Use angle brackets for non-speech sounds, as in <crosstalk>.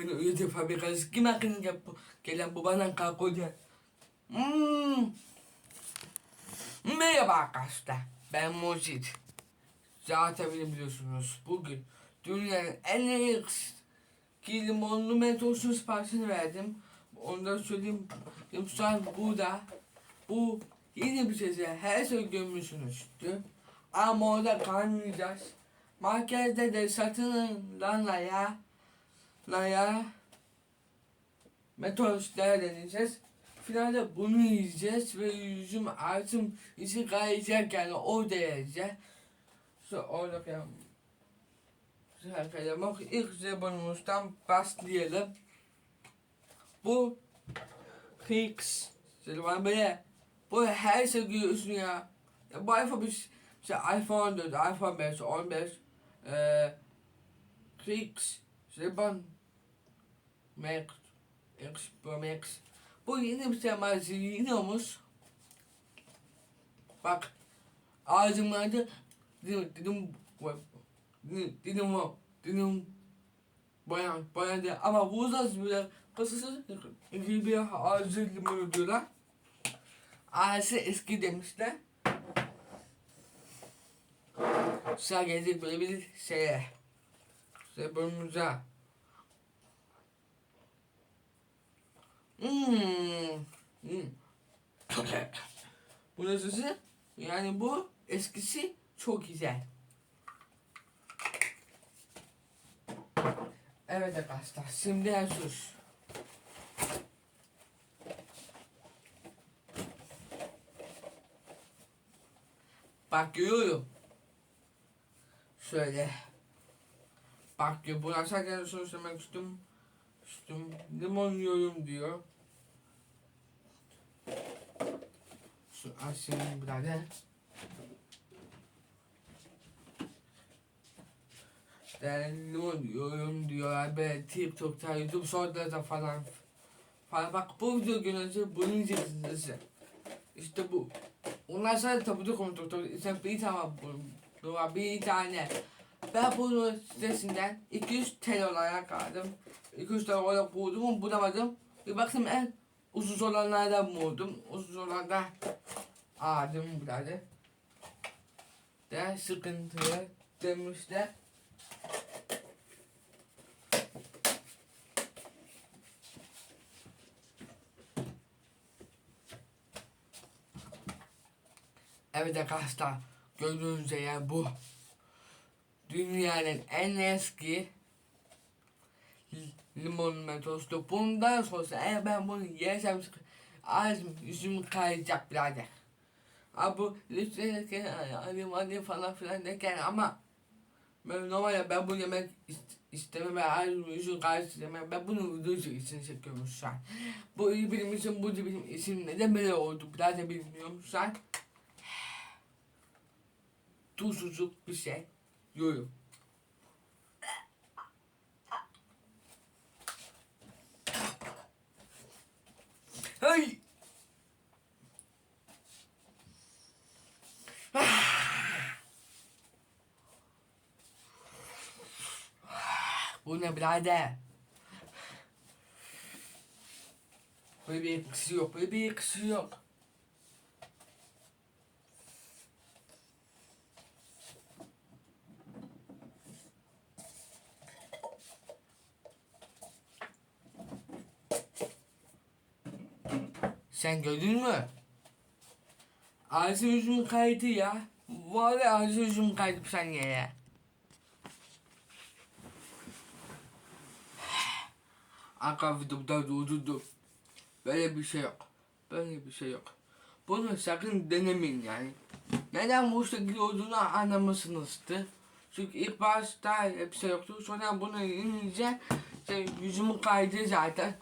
Beni üretici fabrikası kim hakkında yap gelen bu bana kalkıyor. Hmm. Merhaba arkadaşlar. Ben Mojit. Zaten beni biliyorsunuz. Bugün dünyanın en iyi limonlu mentolsuz siparişini verdim. Onu da söyleyeyim. An burada. Bu yeni bir şey. Her şey görmüşsünüzdür. Ama orada kalmayacağız. Markette de satılanlara Laya Metoslar deneyeceğiz. Finalde bunu yiyeceğiz ve yüzüm ağzım işi kayacak yani o derece. So orada yani Arkadaşlar ilk zebonumuzdan başlayalım. Bu Hicks. Şöyle böyle bu her şey görüyorsun ya. ya bu iPhone bir şey iPhone 4, iPhone 5, 15 eee Hicks. Zebon Max X Pro. Bu yeni bir şey malzememiz. Bak ağzımlarda dedim dedim dedim dedim bayan bayan diye ama bu da böyle kısası gibi ağzı limonu diyorlar. Ağzı eski demişler. Sıra geldik böyle bir şeye. Sebebimize. Hmm. Hmm. bu nasıl? Yani bu eskisi çok güzel. Evet arkadaşlar şimdi sus. Bak görüyorum. Şöyle. Bak diyor buna sadece söylemek istiyorum. İstiyorum. Limon yiyorum diyor. Şu açayım birader. Limon yiyorum diyorlar böyle TikTok'ta, YouTube shortlarda falan. Falan bak bu video görünce bunun izleyicisi. İşte bu. Onlar sadece de kontrol. İşte bir tane bu bir tane. Ben bunu sitesinden 200 TL olarak aldım. 200 TL olarak buldum, bulamadım. Bir baktım en ucuz olanlardan buldum. Ucuz olanlar aldım birader. De sıkıntıya demişler. Evet arkadaşlar gördüğünüz üzere bu dünyanın en eski limon metostu. Bundan sonra eğer ben bunu yersem ağzım yüzüm kayacak birader. Abi bu lütfen alayım alayım falan filan derken ama ben normalde ben bunu yemek ist istemem ben ağzım yüzüm kayacak istemem. Ben bunu video için çekiyorum şu an. Bu için bu benim isim neden böyle oldu birader bilmiyorum şu an. <sighs> Tuzsuzluk bir şey. Yiyorum. Hey! Bu ne birader? Böyle bir etkisi yok, böyle bir etkisi yok. Sen gördün mü? Ağzı yüzüm kaydı ya. Vallahi ağzı yüzüm kaydı saniye ya. Arka videoda durdurdum. Böyle bir şey yok. Böyle bir şey yok. Bunu sakın denemeyin yani. Neden bu şekilde olduğunu anlamışsınızdır. Çünkü ilk başta bir şey yoktu. Sonra bunu yiyince şey, yüzümü kaydı zaten.